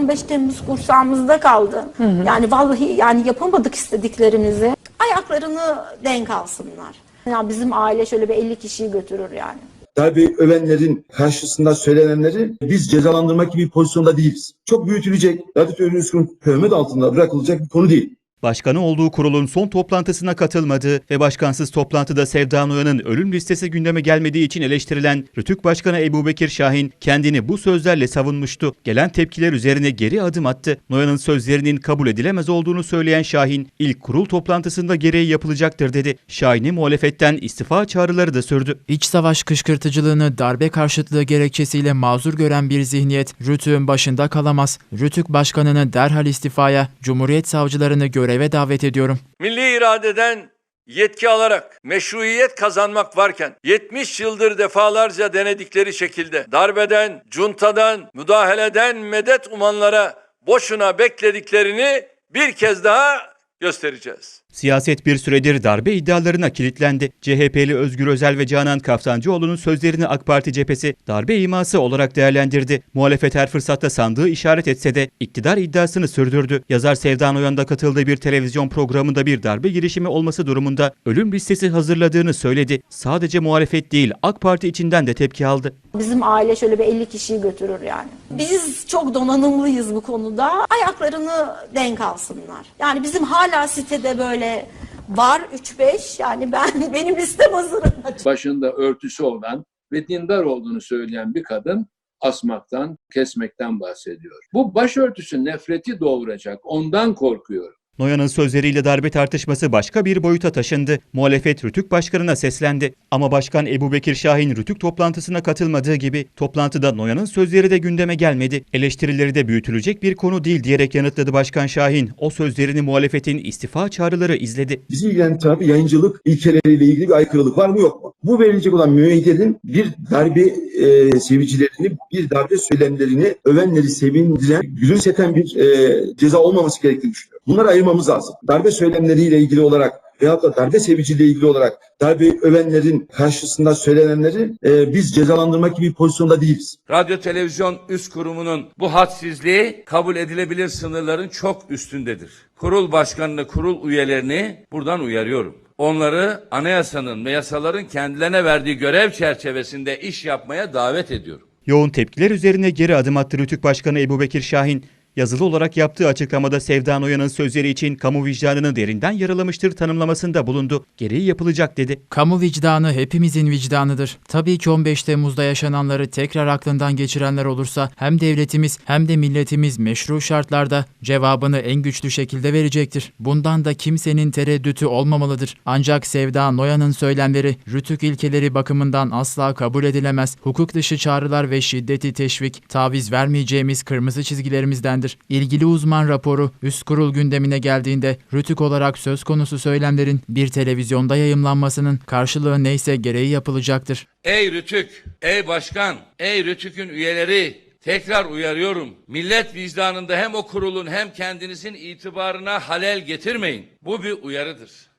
15 Temmuz kursağımızda kaldı. Yani vallahi yani yapamadık istediklerimizi. Ayaklarını denk alsınlar. Ya bizim aile şöyle bir 50 kişiyi götürür yani. darbe övenlerin karşısında söylenenleri biz cezalandırmak gibi bir pozisyonda değiliz. Çok büyütülecek, terörist kurum töhmet altında bırakılacak bir konu değil. Başkanı olduğu kurulun son toplantısına katılmadığı ve başkansız toplantıda Sevda Noyan'ın ölüm listesi gündeme gelmediği için eleştirilen Rütük Başkanı Ebu Bekir Şahin kendini bu sözlerle savunmuştu. Gelen tepkiler üzerine geri adım attı. Noyan'ın sözlerinin kabul edilemez olduğunu söyleyen Şahin, ilk kurul toplantısında gereği yapılacaktır dedi. Şahin'i muhalefetten istifa çağrıları da sürdü. İç savaş kışkırtıcılığını darbe karşıtlığı gerekçesiyle mazur gören bir zihniyet Rütük'ün başında kalamaz. Rütük Başkanı'nı derhal istifaya, Cumhuriyet savcılarını göreve davet ediyorum. Milli iradeden yetki alarak meşruiyet kazanmak varken 70 yıldır defalarca denedikleri şekilde darbeden, cuntadan, müdahaleden medet umanlara boşuna beklediklerini bir kez daha göstereceğiz. Siyaset bir süredir darbe iddialarına kilitlendi. CHP'li Özgür Özel ve Canan Kaftancıoğlu'nun sözlerini AK Parti cephesi darbe iması olarak değerlendirdi. Muhalefet her fırsatta sandığı işaret etse de iktidar iddiasını sürdürdü. Yazar Sevda Noyan'da katıldığı bir televizyon programında bir darbe girişimi olması durumunda ölüm listesi hazırladığını söyledi. Sadece muhalefet değil AK Parti içinden de tepki aldı. Bizim aile şöyle bir 50 kişiyi götürür yani. Biz çok donanımlıyız bu konuda. Ayaklarını denk alsınlar. Yani bizim hala sitede böyle var 3-5 yani ben benim listem hazır. başında örtüsü olan ve dindar olduğunu söyleyen bir kadın asmaktan, kesmekten bahsediyor. Bu başörtüsü nefreti doğuracak. Ondan korkuyorum. Noyan'ın sözleriyle darbe tartışması başka bir boyuta taşındı. Muhalefet Rütük Başkanı'na seslendi. Ama Başkan Ebu Bekir Şahin Rütük toplantısına katılmadığı gibi toplantıda Noyan'ın sözleri de gündeme gelmedi. Eleştirileri de büyütülecek bir konu değil diyerek yanıtladı Başkan Şahin. O sözlerini muhalefetin istifa çağrıları izledi. Bizi ilgilendiren tarafı yayıncılık ilkeleriyle ilgili bir aykırılık var mı yok mu? Bu verilecek olan müeyyidenin bir darbe e, sevicilerini, bir darbe söylemlerini övenleri sevindiren, gülümseten bir e, ceza olmaması gerektiğini düşünüyorum. Bunları ayırmamız lazım. Darbe söylemleriyle ilgili olarak veyahut da darbe seviciliğiyle ilgili olarak darbe övenlerin karşısında söylenenleri e, biz cezalandırmak gibi bir pozisyonda değiliz. Radyo Televizyon Üst Kurumu'nun bu hadsizliği kabul edilebilir sınırların çok üstündedir. Kurul başkanını, kurul üyelerini buradan uyarıyorum. Onları anayasanın ve yasaların kendilerine verdiği görev çerçevesinde iş yapmaya davet ediyorum. Yoğun tepkiler üzerine geri adım attı Rütük Başkanı Ebu Bekir Şahin. Yazılı olarak yaptığı açıklamada Sevda Noyan'ın sözleri için kamu vicdanını derinden yaralamıştır tanımlamasında bulundu. Gereği yapılacak dedi. Kamu vicdanı hepimizin vicdanıdır. Tabii ki 15 Temmuz'da yaşananları tekrar aklından geçirenler olursa hem devletimiz hem de milletimiz meşru şartlarda cevabını en güçlü şekilde verecektir. Bundan da kimsenin tereddütü olmamalıdır. Ancak Sevda Noyan'ın söylemleri rütük ilkeleri bakımından asla kabul edilemez. Hukuk dışı çağrılar ve şiddeti teşvik, taviz vermeyeceğimiz kırmızı çizgilerimizdendir. İlgili uzman raporu üst kurul gündemine geldiğinde rütük olarak söz konusu söylemlerin bir televizyonda yayımlanmasının karşılığı neyse gereği yapılacaktır. Ey Rütük, ey Başkan, ey Rütük'ün üyeleri tekrar uyarıyorum. Millet vicdanında hem o kurulun hem kendinizin itibarına halel getirmeyin. Bu bir uyarıdır.